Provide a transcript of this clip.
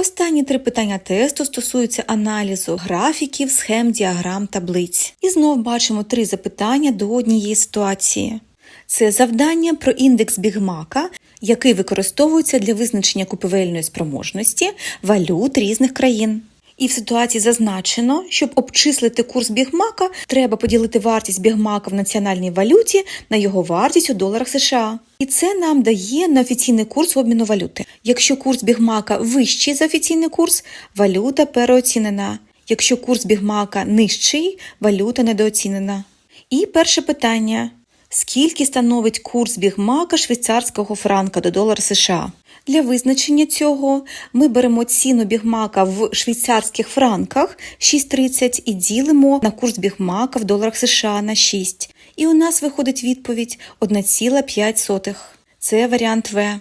Останні три питання тесту стосуються аналізу графіків, схем, діаграм, таблиць. І знов бачимо три запитання до однієї ситуації. Це завдання про індекс Бігмака, який використовується для визначення купівельної спроможності валют різних країн. І в ситуації зазначено, щоб обчислити курс Бігмака, треба поділити вартість Бігмака в національній валюті на його вартість у доларах США. І це нам дає на офіційний курс обміну валюти. Якщо курс Бігмака вищий за офіційний курс, валюта переоцінена. Якщо курс Бігмака нижчий, валюта недооцінена. І перше питання: скільки становить курс Бігмака швейцарського франка до долара США? Для визначення цього ми беремо ціну бігмака в швейцарських франках 6,30 і ділимо на курс бігмака в доларах США на 6. І у нас виходить відповідь 1,5. Це варіант В.